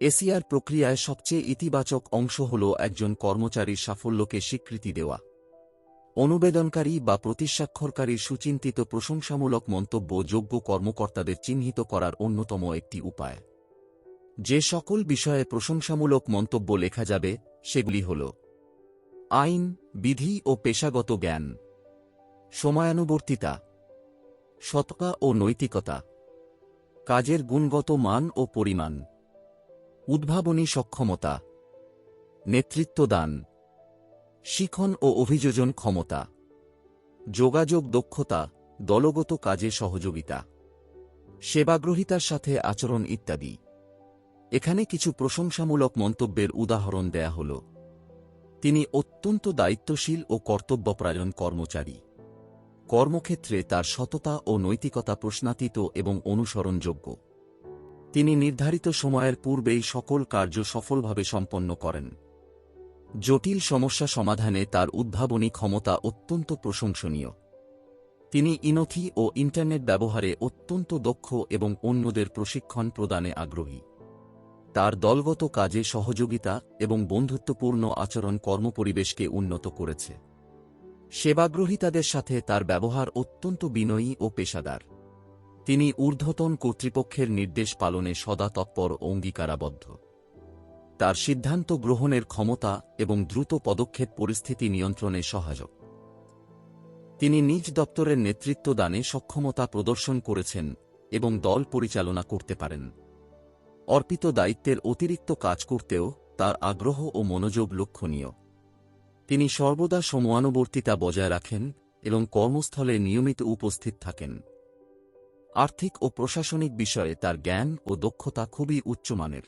ACR প্রক্রিয়ায় সবচেয়ে ইতিবাচক অংশ হল একজন কর্মচারীর সাফল্যকে স্বীকৃতি দেওয়া। অনুবেদনকারী বা প্রতিস্বাক্ষরকারীর সুচিন্তিত প্রশংসামূলক মন্তব্য যোগ্য কর্মকর্তাদের চিহ্নিত করার অন্যতম একটি উপায়। যে সকল বিষয়ে প্রশংসামূলক মন্তব্য লেখা যাবে, সেগুলি হল আইন, বিধি ও পেশাগত জ্ঞান, সময়ানুবর্তিতা, সততা ও নৈতিকতা, কাজের গুণগত মান ও পরিমাণ। উদ্ভাবনী সক্ষমতা, নেতৃত্বদান, শিখন ও অভিযোজন ক্ষমতা, যোগাযোগ দক্ষতা, দলগত কাজে সহযোগিতা, সেবাগ্রহিতার সাথে আচরণ ইত্যাদি। এখানে কিছু প্রশংসামূলক মন্তব্যের উদাহরণ দেয়া হল, তিনি অত্যন্ত দায়িত্বশীল ও কর্তব্যপ্রায়ণ কর্মচারী। কর্মক্ষেত্রে তার সততা ও নৈতিকতা প্রশ্নাতীত এবং অনুসরণযোগ্য। তিনি নির্ধারিত সময়ের পূর্বেই সকল কার্য সফলভাবে সম্পন্ন করেন। জটিল সমস্যা সমাধানে তার উদ্ভাবনী ক্ষমতা অত্যন্ত প্রশংসনীয়। তিনি ইনথি ও ইন্টারনেট ব্যবহারে অত্যন্ত দক্ষ এবং অন্যদের প্রশিক্ষণ প্রদানে আগ্রহী। তার দলগত কাজে সহযোগিতা এবং বন্ধুত্বপূর্ণ আচরণ কর্মপরিবেশকে উন্নত করেছে। সেবাগ্রহীতাদের সাথে তার ব্যবহার অত্যন্ত বিনয়ী ও পেশাদার। তিনি ঊর্ধ্বতন কর্তৃপক্ষের নির্দেশ পালনে সদা তৎপর অঙ্গীকারাবদ্ধ। তার সিদ্ধান্ত গ্রহণের ক্ষমতা এবং দ্রুত পদক্ষেপ পরিস্থিতি নিয়ন্ত্রণে সহায়ক। তিনি নিজ দপ্তরের নেতৃত্ব দানে সক্ষমতা প্রদর্শন করেছেন এবং দল পরিচালনা করতে পারেন। অর্পিত দায়িত্বের অতিরিক্ত কাজ করতেও তার আগ্রহ ও মনোযোগ লক্ষণীয়। তিনি সর্বদা সময়ানুবর্তিতা বজায় রাখেন এবং কর্মস্থলে নিয়মিত উপস্থিত থাকেন। আর্থিক ও প্রশাসনিক বিষয়ে তার জ্ঞান ও দক্ষতা খুবই উচ্চমানের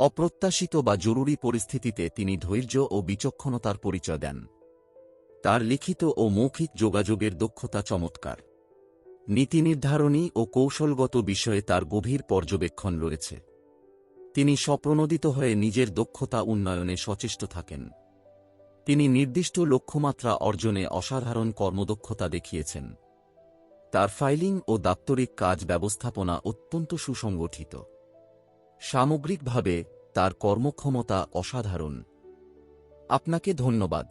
অপ্রত্যাশিত বা জরুরি পরিস্থিতিতে তিনি ধৈর্য ও বিচক্ষণতার পরিচয় দেন। তার লিখিত ও মৌখিক যোগাযোগের দক্ষতা চমৎকার। নীতি নির্ধারণী ও কৌশলগত বিষয়ে তার গভীর পর্যবেক্ষণ রয়েছে। তিনি স্বপ্রণোদিত হয়ে নিজের দক্ষতা উন্নয়নে সচেষ্ট থাকেন। তিনি নির্দিষ্ট লক্ষ্যমাত্রা অর্জনে অসাধারণ কর্মদক্ষতা দেখিয়েছেন। তার ফাইলিং ও দাপ্তরিক কাজ ব্যবস্থাপনা অত্যন্ত সুসংগঠিত। সামগ্রিকভাবে তার কর্মক্ষমতা অসাধারণ। আপনাকে ধন্যবাদ।